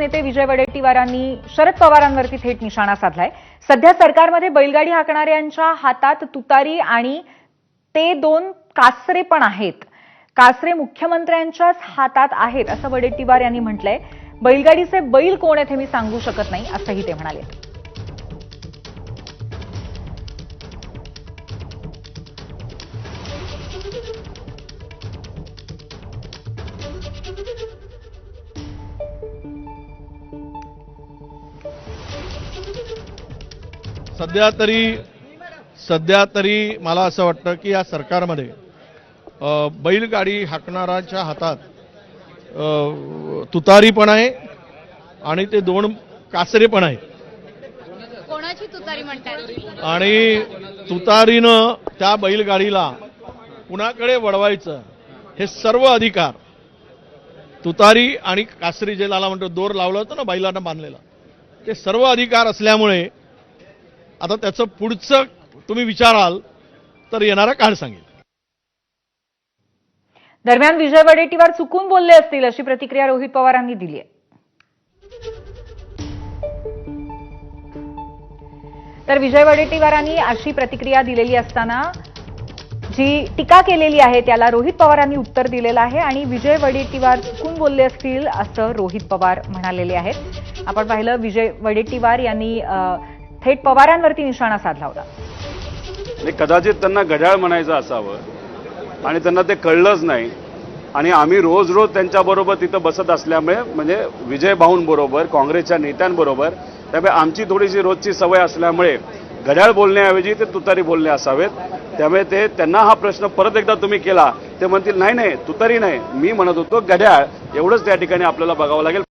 नेते विजय वडेट्टीवारांनी शरद पवारांवरती थेट निशाणा साधलाय. सध्या सरकारमध्ये बैलगाडी हाकणाऱ्यांच्या हातात तुतारी आणि ते दोन कासरे पण आहेत. कासरे मुख्यमंत्र्यांच्याच हातात आहेत असं वडेट्टीवार यांनी म्हटलंय. बैलगाडीचे बैल कोण आहेत हे मी सांगू शकत नाही असंही ते म्हणाले. सध्या तरी सध्या तरी मला असं वाटतं की या सरकारमध्ये बैलगाडी हाकणाऱ्याच्या हातात तुतारी पण आहे आणि ते दोन कासरे पण आहेत. कोणाची तुतारी आणि तुतारीनं त्या बैलगाडीला कुणाकडे वळवायचं हे सर्व अधिकार तुतारी आणि कासरी जे लाला म्हणतो दोर लावलं होतं ना बैलांना बांधलेला ते सर्व अधिकार असल्यामुळे आता त्याचं पुढचं तुम्ही विचाराल तर येणारा काळ सांगेल. दरम्यान विजय वडेट्टीवार चुकून बोलले असतील अशी प्रतिक्रिया रोहित पवारांनी दिली आहे. तर विजय वडेट्टीवारांनी अशी प्रतिक्रिया दिलेली असताना जी टीका केलेली आहे त्याला रोहित पवारांनी उत्तर दिलेलं आहे आणि विजय वडेट्टीवार चुकून बोलले असतील असं रोहित पवार म्हणालेले आहेत. आपण पाहिलं विजय वडेट्टीवार यांनी थेट पवारांवरती निशाणा साधला होता. कदाचित त्यांना घड्याळ म्हणायचं असावं आणि त्यांना ते कळलंच नाही. आणि आम्ही रोज रोज त्यांच्याबरोबर तिथं बसत असल्यामुळे म्हणजे विजय भाऊंबरोबर काँग्रेसच्या नेत्यांबरोबर त्यामुळे आमची थोडीशी रोजची सवय असल्यामुळे घड्याळ बोलण्याऐवजी ते तुतारी बोलणे असावेत. त्यामुळे ते त्यांना हा प्रश्न परत एकदा तुम्ही केला ते म्हणतील नाही नाही तुतारी नाही. मी म्हणत होतो घड्याळ. एवढंच त्या ठिकाणी आपल्याला बघावं लागेल.